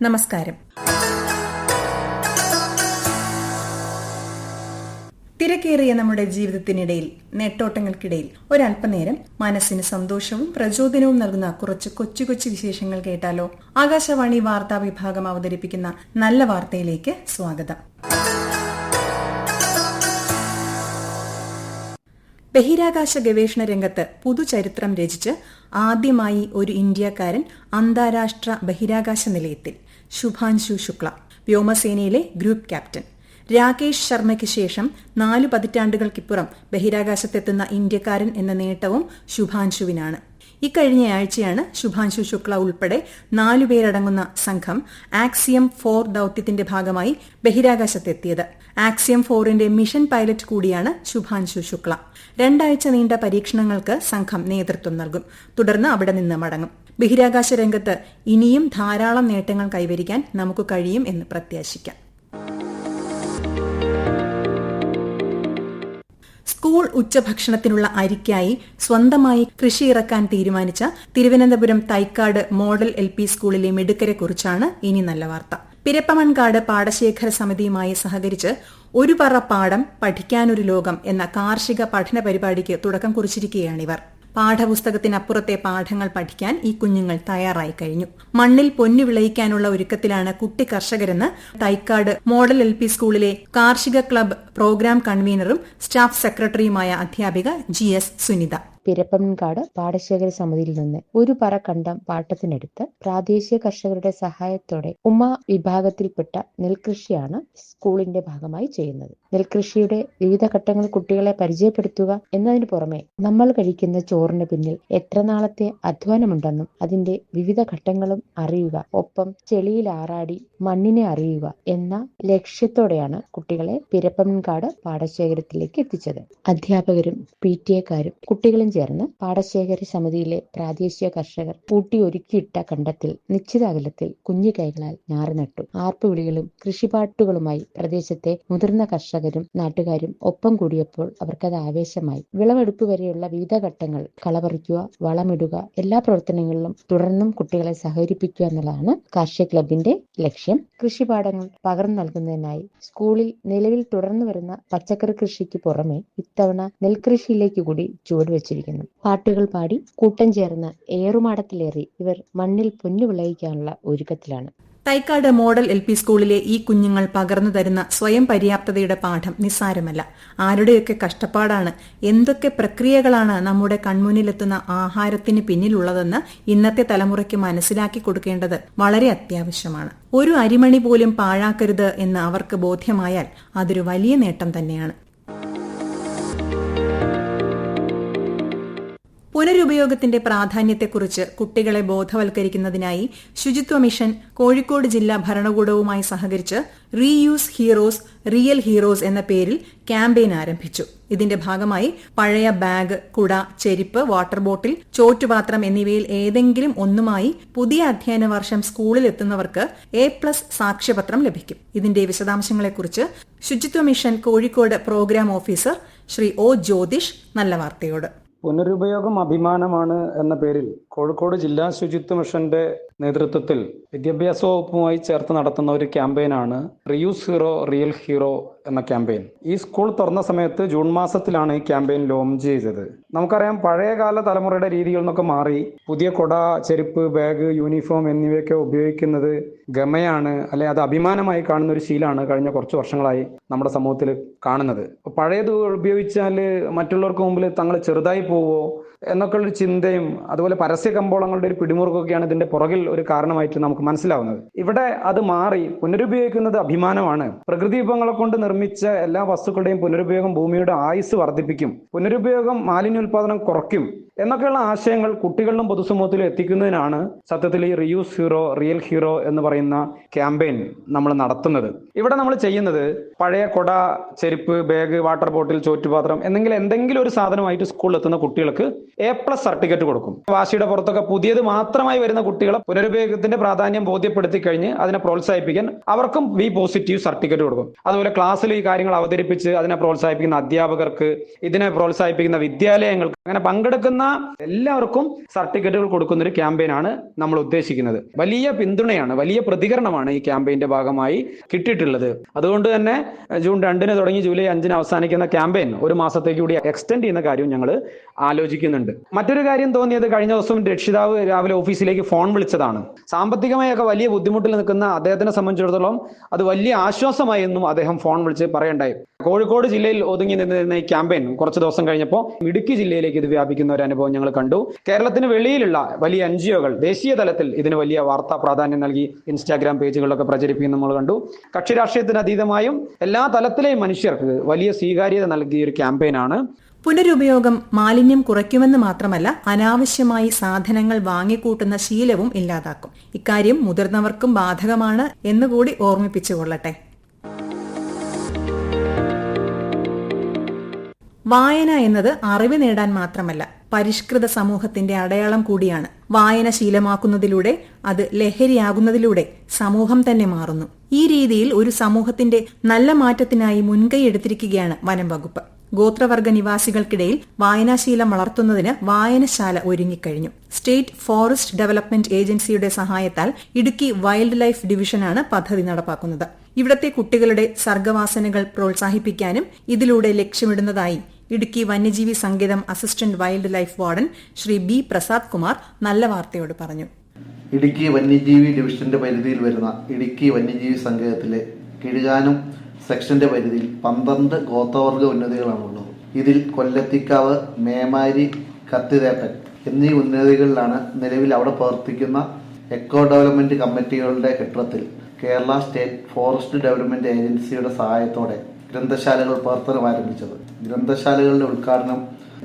നമസ്കാരം. തിരക്കേറിയ നമ്മുടെ ജീവിതത്തിനിടയിൽ നെട്ടോട്ടങ്ങൾക്കിടയിൽ ഒരല്പനേരം മനസ്സിന് സന്തോഷവും പ്രചോദനവും നൽകുന്ന കുറച്ച് കൊച്ചു കൊച്ചു വിശേഷങ്ങൾ കേട്ടാലോ? ആകാശവാണി വാർത്താ വിഭാഗം അവതരിപ്പിക്കുന്ന നല്ല വാർത്തയിലേക്ക് സ്വാഗതം. ബഹിരാകാശ ഗവേഷണ രംഗത്ത് പുതുചരിത്രം രചിച്ച് ആദ്യമായി ഒരു ഇന്ത്യക്കാരൻ അന്താരാഷ്ട്ര ബഹിരാകാശ നിലയത്തിൽ ശുഭാൻശു ശുക്ല വ്യോമസേനയിലെ ഗ്രൂപ്പ് ക്യാപ്റ്റൻ. രാകേഷ് ശർമ്മയ്ക്ക് ശേഷം നാലു പതിറ്റാണ്ടുകൾക്കിപ്പുറം ബഹിരാകാശത്തെത്തുന്ന ഇന്ത്യക്കാരൻ എന്ന നേട്ടവും ശുഭാൻശുവിനാണ്. ഇക്കഴിഞ്ഞ ആഴ്ചയാണ് ശുഭാൻശു ശുക്ല ഉൾപ്പെടെ നാലുപേരടങ്ങുന്ന സംഘം ആക്സിയം ഫോർ ദൌത്യത്തിന്റെ ഭാഗമായി ബഹിരാകാശത്തെത്തിയത്. ആക്സിയം ഫോറിന്റെ മിഷൻ പൈലറ്റ് കൂടിയാണ് ശുഭാൻശു ശുക്ല. രണ്ടാഴ്ച നീണ്ട പരീക്ഷണങ്ങൾക്ക് സംഘം നേതൃത്വം നൽകും. തുടർന്ന് അവിടെ നിന്ന് മടങ്ങും. ബഹിരാകാശ രംഗത്ത് ഇനിയും ധാരാളം നേട്ടങ്ങൾ കൈവരിക്കാൻ നമുക്ക് കഴിയും എന്ന് പ്രത്യാശിക്കാം. സ്കൂൾ ഉച്ചഭക്ഷണത്തിനുള്ള അരിക്കായി സ്വന്തമായി കൃഷി ഇറക്കാൻ തീരുമാനിച്ച തിരുവനന്തപുരം തൈക്കാട് മോഡൽ എൽ സ്കൂളിലെ മിടുക്കരെക്കുറിച്ചാണ് ഇനി നല്ല വാർത്ത. പിരപ്പമൺകാട് പാടശേഖര സമിതിയുമായി സഹകരിച്ച് ഒരു പറ പാടം പഠിക്കാനൊരു ലോകം എന്ന കാർഷിക പഠന പരിപാടിക്ക് തുടക്കം കുറിച്ചിരിക്കുകയാണിവർ. പാഠപുസ്തകത്തിനപ്പുറത്തെ പാഠങ്ങൾ പഠിക്കാൻ ഈ കുഞ്ഞുങ്ങൾ തയ്യാറായി കഴിഞ്ഞു. മണ്ണിൽ പൊന്നു വിളയിക്കാനുള്ള ഒരുക്കത്തിലാണ് കുട്ടി കർഷകരെന്ന് തൈക്കാട് മോഡൽ എൽ പി സ്കൂളിലെ കാർഷിക ക്ലബ് പ്രോഗ്രാം കൺവീനറും സ്റ്റാഫ് സെക്രട്ടറിയുമായ അധ്യാപിക ജി എസ് സുനിത. പിരപ്പൻകാട് പാടശേഖര സമിതിയിൽ നിന്ന് ഒരു പറ കണ്ടം പാട്ടത്തിനെടുത്ത് പ്രാദേശിക കർഷകരുടെ സഹായത്തോടെ ഉമ്മ വിഭാഗത്തിൽപ്പെട്ട നെൽകൃഷിയാണ് സ്കൂളിന്റെ ഭാഗമായി ചെയ്യുന്നത്. നെൽകൃഷിയുടെ വിവിധ ഘട്ടങ്ങൾ കുട്ടികളെ പരിചയപ്പെടുത്തുക എന്നതിന് പുറമെ നമ്മൾ കഴിക്കുന്ന ചോറിന് പിന്നിൽ എത്ര നാളത്തെ അധ്വാനമുണ്ടെന്നും അതിന്റെ വിവിധ ഘട്ടങ്ങളും അറിയുക ഒപ്പം ചെളിയിൽ ആറാടി മണ്ണിനെ അറിയുക എന്ന ലക്ഷ്യത്തോടെയാണ് കുട്ടികളെ പിരപ്പൻകാട് പാടശേഖരത്തിലേക്ക് എത്തിച്ചത്. അധ്യാപകരും പി ടി എക്കാരും ചേർന്ന് പാടശേഖര സമിതിയിലെ പ്രാദേശിക കർഷകർ പൂട്ടി ഒരുക്കിയിട്ട കണ്ടത്തിൽ നിശ്ചിത അകലത്തിൽ കുഞ്ഞു കൈകളാൽ ഞാറ് നട്ടു. ആർപ്പുവിളികളും കൃഷിപാട്ടുകളുമായി പ്രദേശത്തെ മുതിർന്ന കർഷകരും നാട്ടുകാരും ഒപ്പം കൂടിയപ്പോൾ അവർക്കത് ആവേശമായി. വിളവെടുപ്പ് വരെയുള്ള വിവിധ ഘട്ടങ്ങൾ കളപറിക്കുക വളമിടുക എല്ലാ പ്രവർത്തനങ്ങളിലും തുടർന്നും കുട്ടികളെ സഹകരിപ്പിക്കുക എന്നുള്ളതാണ് കാർഷിക ക്ലബിന്റെ ലക്ഷ്യം. കൃഷിപാഠങ്ങൾ പകർന്നു നൽകുന്നതിനായി സ്കൂളിൽ നിലവിൽ തുടർന്നു വരുന്ന പച്ചക്കറി കൃഷിക്ക് പുറമെ ഇത്തവണ നെൽകൃഷിയിലേക്ക് കൂടി ചുവടുവെച്ചിരിക്കുന്നു പാട്ടുകൾ പാടി കൂട്ടം ചേർന്ന് ഏറുമാടത്തിലേറി ഇവർ മണ്ണിൽ പൊന്നു വിളയിക്കാനുള്ള ഒരുക്കത്തിലാണ്. തൈക്കാട് മോഡൽ എൽ പി സ്കൂളിലെ ഈ കുഞ്ഞുങ്ങൾ പകർന്നു തരുന്ന സ്വയം പര്യാപ്തതയുടെ പാഠം നിസ്സാരമല്ല. ആരുടെയൊക്കെ കഷ്ടപ്പാടാണ് എന്തൊക്കെ പ്രക്രിയകളാണ് നമ്മുടെ കൺമുന്നിലെത്തുന്ന ആഹാരത്തിന് പിന്നിലുള്ളതെന്ന് ഇന്നത്തെ തലമുറയ്ക്ക് മനസ്സിലാക്കി കൊടുക്കേണ്ടത് വളരെ അത്യാവശ്യമാണ്. ഒരു അരിമണി പോലും പാഴാക്കരുത് എന്ന് അവർക്ക് ബോധ്യമായാൽ അതൊരു വലിയ നേട്ടം തന്നെയാണ്. പുനരുപയോഗത്തിന്റെ പ്രാധാന്യത്തെക്കുറിച്ച് കുട്ടികളെ ബോധവൽക്കരിക്കുന്നതിനായി ശുചിത്വ മിഷൻ കോഴിക്കോട് ജില്ലാ ഭരണകൂടവുമായി സഹകരിച്ച് റീയൂസ് ഹീറോസ് റിയൽ ഹീറോസ് എന്ന പേരിൽ ക്യാമ്പയിൻ ആരംഭിച്ചു. ഇതിന്റെ ഭാഗമായി പഴയ ബാഗ് കുട ചെരിപ്പ് വാട്ടർ ബോട്ടിൽ ചോറ്റുപാത്രം എന്നിവയിൽ ഏതെങ്കിലും ഒന്നുമായി പുതിയ അധ്യയന വർഷം സ്കൂളിൽ എത്തുന്നവർക്ക് എ പ്ലസ് സാക്ഷ്യപത്രം ലഭിക്കും. ഇതിന്റെ വിശദാംശങ്ങളെക്കുറിച്ച് ശുചിത്വ mission Kozhikode programme officer Shri O Jyothish നല്ല വാർത്തയോട്. പുനരുപയോഗം അഭിമാനമാണ് എന്ന പേരിൽ കോഴിക്കോട് ജില്ലാ ശുചിത്വ മിഷന്റെ നേതൃത്വത്തിൽ വിദ്യാഭ്യാസ വകുപ്പുമായി ചേർത്ത് നടത്തുന്ന ഒരു ക്യാമ്പയിനാണ് റിയൂസ് ഹീറോ റിയൽ ഹീറോ എന്ന ക്യാമ്പയിൻ. ഈ സ്കൂൾ തുറന്ന സമയത്ത് ജൂൺ മാസത്തിലാണ് ഈ ക്യാമ്പയിൻ ലോഞ്ച് ചെയ്തത്. നമുക്കറിയാം പഴയകാല തലമുറയുടെ രീതികളിൽ നിന്നൊക്കെ മാറി പുതിയ കൊട ചെരുപ്പ് ബാഗ് യൂണിഫോം എന്നിവയൊക്കെ ഉപയോഗിക്കുന്നത് ഗമയാണ് അല്ലെ അത് അഭിമാനമായി കാണുന്ന ഒരു ശീലമാണ് കഴിഞ്ഞ കുറച്ച് വർഷങ്ങളായി നമ്മുടെ സമൂഹത്തിൽ കാണുന്നത്. പഴയത് ഉപയോഗിച്ചാൽ മറ്റുള്ളവർക്ക് മുമ്പിൽ തങ്ങൾ ചെറുതായി പോവോ എന്നൊക്കെ ഒരു ചിന്തയും അതുപോലെ പരസ്യ കമ്പോളങ്ങളുടെ ഒരു പിടിമുറുക്കൊക്കെയാണ് ഇതിന്റെ പുറകിൽ ഒരു കാരണമായിട്ട് നമുക്ക് മനസ്സിലാവുന്നത്. ഇവിടെ അത് മാറി പുനരുപയോഗിക്കുന്നത് അഭിമാനമാണ്. പ്രകൃതി വിഭവങ്ങളെ കൊണ്ട് നിർമ്മിച്ച എല്ലാ വസ്തുക്കളുടെയും പുനരുപയോഗം ഭൂമിയുടെ ആയുസ് വർദ്ധിപ്പിക്കും. പുനരുപയോഗം മാലിന്യോൽപാദനം കുറയ്ക്കും എന്നൊക്കെയുള്ള ആശയങ്ങൾ കുട്ടികളിലും പൊതുസമൂഹത്തിലും എത്തിക്കുന്നതിനാണ് സത്യത്തിൽ ഈ റിയൂസ് ഹീറോ റിയൽ ഹീറോ എന്ന് പറയുന്ന ക്യാമ്പയിൻ നമ്മൾ നടത്തുന്നത്. ഇവിടെ നമ്മൾ ചെയ്യുന്നത് പഴയ കൊട ചെരുപ്പ് ബാഗ് വാട്ടർ ബോട്ടിൽ ചോറ്റുപാത്രം എന്തെങ്കിലും എന്തെങ്കിലും ഒരു സാധനമായിട്ട് സ്കൂളിൽ എത്തുന്ന കുട്ടികൾക്ക് എ പ്ലസ് സർട്ടിഫിക്കറ്റ് കൊടുക്കും. വാശിയുടെ പുറത്തൊക്കെ പുതിയത് മാത്രമായി വരുന്ന കുട്ടികളെ പുനരുപയോഗത്തിന്റെ പ്രാധാന്യം ബോധ്യപ്പെടുത്തി കഴിഞ്ഞ് അതിനെ പ്രോത്സാഹിപ്പിക്കാൻ അവർക്കും ബി പോസിറ്റീവ് സർട്ടിഫിക്കറ്റ് കൊടുക്കും. അതുപോലെ ക്ലാസ്സിൽ ഈ കാര്യങ്ങൾ അവതരിപ്പിച്ച് അതിനെ പ്രോത്സാഹിപ്പിക്കുന്ന അധ്യാപകർക്ക് ഇതിനെ പ്രോത്സാഹിപ്പിക്കുന്ന വിദ്യാലയങ്ങൾക്ക് അങ്ങനെ പങ്കെടുക്കുന്ന എല്ലാവർക്കും സർട്ടിഫിക്കറ്റുകൾ കൊടുക്കുന്ന ഒരു ക്യാമ്പയിനാണ് നമ്മൾ ഉദ്ദേശിക്കുന്നത്. വലിയ പിന്തുണയാണ് വലിയ പ്രതികരണമാണ് ഈ ക്യാമ്പയിന്റെ ഭാഗമായി കിട്ടിയിട്ടുള്ളത്. അതുകൊണ്ട് തന്നെ ജൂൺ രണ്ടിന് തുടങ്ങി ജൂലൈ അഞ്ചിന് അവസാനിക്കുന്ന ക്യാമ്പയിൻ ഒരു മാസത്തേക്ക് കൂടി എക്സ്റ്റെൻഡ് ചെയ്യുന്ന കാര്യം ഞങ്ങൾ ആലോചിക്കുന്നുണ്ട്. മറ്റൊരു കാര്യം തോന്നിയത് കഴിഞ്ഞ ദിവസം രക്ഷിതാവ് രാവിലെ ഓഫീസിലേക്ക് ഫോൺ വിളിച്ചതാണ്. സാമ്പത്തികമായൊക്കെ വലിയ ബുദ്ധിമുട്ടിൽ നിൽക്കുന്ന അദ്ദേഹത്തിനെ സംബന്ധിച്ചിടത്തോളം അത് വലിയ ആശ്വാസമായി എന്നും അദ്ദേഹം ഫോൺ വിളിച്ച് പറയണ്ടായി. കോഴിക്കോട് ജില്ലയിൽ ഒതുങ്ങി നിന്നിരുന്ന ഈ ക്യാമ്പയിൻ കുറച്ച് ദിവസം കഴിഞ്ഞപ്പോൾ ഇടുക്കി ജില്ലയിലേക്ക് ഇത് വ്യാപിക്കുന്ന ഒരു അനുഭവം ഞങ്ങൾ കണ്ടു. കേരളത്തിന് വെളിയിലുള്ള വലിയ എൻ ജി ഒകൾ ദേശീയ തലത്തിൽ ഇതിന് വലിയ വാർത്താ പ്രാധാന്യം നൽകി ഇൻസ്റ്റാഗ്രാം പേജുകളിലൊക്കെ പ്രചരിപ്പിക്കുന്ന നമ്മൾ കണ്ടു. കക്ഷി രാഷ്ട്രീയത്തിന് അതീതമായും എല്ലാ തലത്തിലെയും മനുഷ്യർക്ക് വലിയ സ്വീകാര്യത നൽകിയ ഒരു ക്യാമ്പയിനാണ്. പുനരുപയോഗം മാലിന്യം കുറയ്ക്കുമെന്ന് മാത്രമല്ല അനാവശ്യമായി സാധനങ്ങൾ വാങ്ങിക്കൂട്ടുന്ന ശീലവും ഇല്ലാതാക്കും. ഇക്കാര്യം മുതിർന്നവർക്കും ബാധകമാണ് എന്നുകൂടി ഓർമ്മിപ്പിച്ചുകൊള്ളട്ടെ വായന എന്നത് അറിവ് നേടാൻ മാത്രമല്ല പരിഷ്കൃത സമൂഹത്തിന്റെ അടയാളം കൂടിയാണ്. വായന ശീലമാക്കുന്നതിലൂടെ അത് ലഹരിയാകുന്നതിലൂടെ സമൂഹം തന്നെ മാറുന്നു. ഈ രീതിയിൽ ഒരു സമൂഹത്തിന്റെ നല്ല മാറ്റത്തിനായി മുൻകൈ എടുത്തിരിക്കുകയാണ് വനം വകുപ്പ്. ഗോത്രവർഗ നിവാസികൾക്കിടയിൽ വായനാശീലം വളർത്തുന്നതിന് വായനശാല ഒരുങ്ങിക്കഴിഞ്ഞു. സ്റ്റേറ്റ് ഫോറസ്റ്റ് ഡെവലപ്മെന്റ് ഏജൻസിയുടെ സഹായത്താൽ ഇടുക്കി വൈൽഡ് ലൈഫ് ഡിവിഷനാണ് പദ്ധതി നടപ്പാക്കുന്നത്. ഇവിടത്തെ കുട്ടികളുടെ സർഗവാസനകൾ പ്രോത്സാഹിപ്പിക്കാനും ഇതിലൂടെ ലക്ഷ്യമിടുന്നതായി ഇടുക്കി വന്യജീവി സങ്കേതം assistant wild life warden Shri B Prasad Kumar നല്ല വാർത്തയോട് പറഞ്ഞു. ഇടുക്കി വന്യജീവി ഡിവിഷന്റെ പരിധിയിൽ വരുന്ന ഇടുക്കി വന്യജീവി സങ്കേതത്തിലെ കിഴുകാനം സെക്ഷന്റെ പരിധിയിൽ പന്ത്രണ്ട് ഗോത്രവർഗ ഉന്നതികളാണുള്ളത്. ഇതിൽ കൊല്ലത്തിക്കാവ് മേമാരി കത്തിരേപ്പൻ എന്നീ ഉന്നതികളിലാണ് നിലവിൽ അവിടെ പ്രവർത്തിക്കുന്ന എക്കോ ഡെവലപ്മെന്റ് കമ്മിറ്റികളുടെ കെട്ടിടത്തിൽ കേരള സ്റ്റേറ്റ് ഫോറസ്റ്റ് ഡെവലപ്മെന്റ് ഏജൻസിയുടെ സഹായത്തോടെ ഗ്രന്ഥശാലകൾ പ്രവർത്തനം ആരംഭിച്ചത്. ഗ്രന്ഥശാലകളുടെ ഉദ്ഘാടനം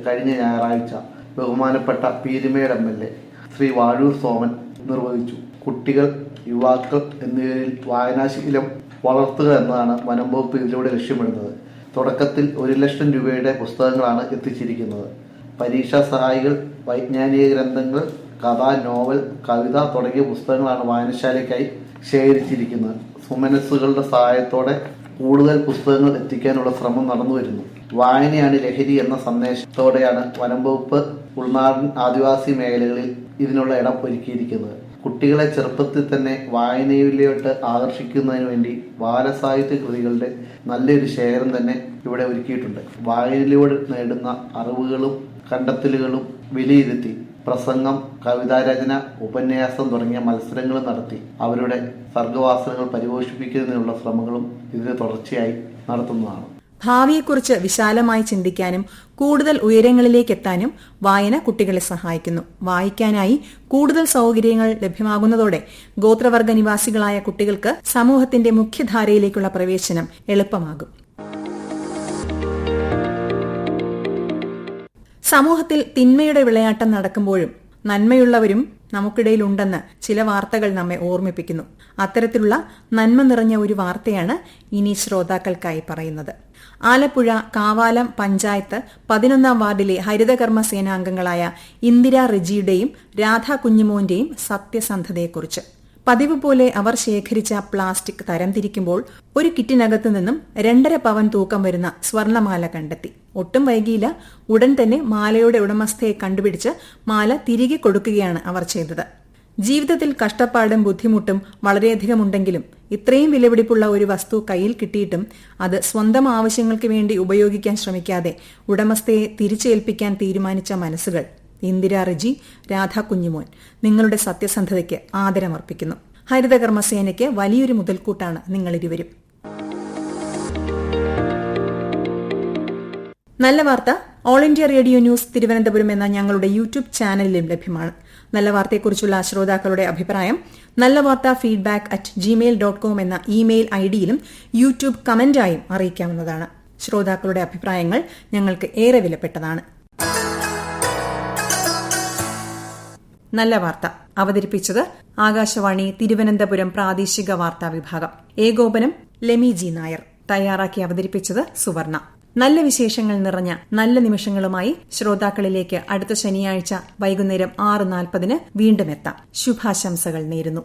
കഴിഞ്ഞ ഞായറാഴ്ച ബഹുമാനപ്പെട്ട Peermade M L A Shri Vazhoor Soman നിർവഹിച്ചു. കുട്ടികൾ യുവാക്കൾ എന്നിവരിൽ വായനാശീലം വളർത്തുക എന്നതാണ് വനം വകുപ്പ് ഇതിലൂടെ ലക്ഷ്യമിടുന്നത്. തുടക്കത്തിൽ ഒരു ലക്ഷം രൂപയുടെ പുസ്തകങ്ങളാണ് എത്തിച്ചിരിക്കുന്നത്. പരീക്ഷാ സഹായികൾ വൈജ്ഞാനിക ഗ്രന്ഥങ്ങൾ കഥ നോവൽ കവിത തുടങ്ങിയ പുസ്തകങ്ങളാണ് വായനശാലയ്ക്കായി ശേഖരിച്ചിരിക്കുന്നത്. സുമനസ്സുകളുടെ സഹായത്തോടെ കൂടുതൽ പുസ്തകങ്ങൾ എത്തിക്കാനുള്ള ശ്രമം നടന്നു വരുന്നു വായനയാണ് ലഹരി എന്ന സന്ദേശത്തോടെയാണ് വനം വകുപ്പ് ഉൾനാടൻ ആദിവാസി മേഖലകളിൽ ഇതിനുള്ള ഇടം ഒരുക്കിയിരിക്കുന്നത്. കുട്ടികളെ ചെറുപ്പത്തിൽ തന്നെ വായനയിലോട്ട് ആകർഷിക്കുന്നതിന് വേണ്ടി ബാലസാഹിത്യ കൃതികളുടെ നല്ലൊരു ശേഖരം തന്നെ ഇവിടെ ഒരുക്കിയിട്ടുണ്ട്. വായനയിലൂടെ നേടുന്ന അറിവുകളും കണ്ടെത്തലുകളും വിലയിരുത്തി പ്രസംഗം കവിതാരചന ഉപന്യാസം തുടങ്ങിയ മത്സരങ്ങൾ നടത്തി അവരുടെ സർഗവാസനകൾ പരിപോഷിപ്പിക്കുന്നതിനുള്ള ശ്രമങ്ങളും ഇതിന് തുടർച്ചയായി നടത്തുന്നതാണ്. ഭാവിയെക്കുറിച്ച് വിശാലമായി ചിന്തിക്കാനും കൂടുതൽ ഉയരങ്ങളിലേക്ക് എത്താനും വായന കുട്ടികളെ സഹായിക്കുന്നു. വായിക്കാനായി കൂടുതൽ സൗകര്യങ്ങൾ ലഭ്യമാകുന്നതോടെ ഗോത്രവർഗ നിവാസികളായ കുട്ടികൾക്ക് സമൂഹത്തിന്റെ മുഖ്യധാരയിലേക്കുള്ള പ്രവേശനം എളുപ്പമാകും. സമൂഹത്തിൽ തിന്മയുടെ വിളയാട്ടം നടക്കുമ്പോഴും നന്മയുള്ളവരും നമുക്കിടയിലുണ്ടെന്ന് ചില വാർത്തകൾ നമ്മെ ഓർമ്മിപ്പിക്കുന്നു. അത്തരത്തിലുള്ള നന്മ നിറഞ്ഞ ഒരു വാർത്തയാണ് ഇനി ശ്രോതാക്കൾക്കായി പറയുന്നത്. ആലപ്പുഴ കാവാലം പഞ്ചായത്ത് പതിനൊന്നാം വാർഡിലെ ഹരിതകർമ്മ സേനാംഗങ്ങളായ ഇന്ദിര റെജിയുടെയും രാധാ കുഞ്ഞുമോന്റെയും സത്യസന്ധതയെക്കുറിച്ച്. പതിവ് പോലെ അവർ ശേഖരിച്ച പ്ലാസ്റ്റിക് തരംതിരിക്കുമ്പോൾ ഒരു കിറ്റിനകത്തു നിന്നും രണ്ടര പവൻ തൂക്കം വരുന്ന സ്വർണമാല കണ്ടെത്തി. ഒട്ടും വൈകിയില്ല ഉടൻ തന്നെ മാലയുടെ ഉടമസ്ഥയെ കണ്ടുപിടിച്ച് മാല തിരികെ കൊടുക്കുകയാണ് അവർ ചെയ്തത്. ജീവിതത്തിൽ കഷ്ടപ്പാടും ബുദ്ധിമുട്ടും വളരെയധികം ഉണ്ടെങ്കിലും ഇത്രയും വിലപിടിപ്പുള്ള ഒരു വസ്തു കയ്യിൽ കിട്ടിയിട്ടും അത് സ്വന്തം ആവശ്യങ്ങൾക്ക് വേണ്ടി ഉപയോഗിക്കാൻ ശ്രമിക്കാതെ ഉടമസ്ഥയെ തിരിച്ചേൽപ്പിക്കാൻ തീരുമാനിച്ച മനസ്സുകൾ. ഇന്ദിര റിജി രാധാ കുഞ്ഞുമോൻ നിങ്ങളുടെ സത്യസന്ധതയ്ക്ക് ആദരമർപ്പിക്കുന്നു. ഹരിതകർമ്മസേനയ്ക്ക് വലിയൊരു മുതൽക്കൂട്ടാണ് നിങ്ങളിരുവരും. നല്ല വാർത്ത All India Radio News Thiruvananthapuram എന്ന ഞങ്ങളുടെ യൂട്യൂബ് ചാനലിലും ലഭ്യമാണ്. നല്ല വാർത്തയെക്കുറിച്ചുള്ള ശ്രോതാക്കളുടെ അഭിപ്രായം നല്ല വാർത്ത feedback at gmail dot com എന്ന ഇമെയിൽ ഐഡിയിലും ഡിയിലും യൂട്യൂബ് കമന്റായും അറിയിക്കാവുന്നതാണ്. ശ്രോതാക്കളുടെ അഭിപ്രായങ്ങൾ ഞങ്ങൾക്ക് ഏറെ വിലപ്പെട്ടതാണ്. നല്ല വാർത്ത. അവതരിപ്പിച്ചത് ആകാശവാണി തിരുവനന്തപുരം പ്രാദേശിക വാർത്താ വിഭാഗം. ഏകോപനം ലെമി ജി നായർ. തയ്യാറാക്കി അവതരിപ്പിച്ചത് സുവർണ. നല്ല വിശേഷങ്ങൾ നിറഞ്ഞ നല്ല നിമിഷങ്ങളുമായി ശ്രോതാക്കളിലേക്ക് അടുത്ത ശനിയാഴ്ച വൈകുന്നേരം ആറ് നാൽപ്പതിന് വീണ്ടും എത്താം. ശുഭാശംസകൾ നേരുന്നു.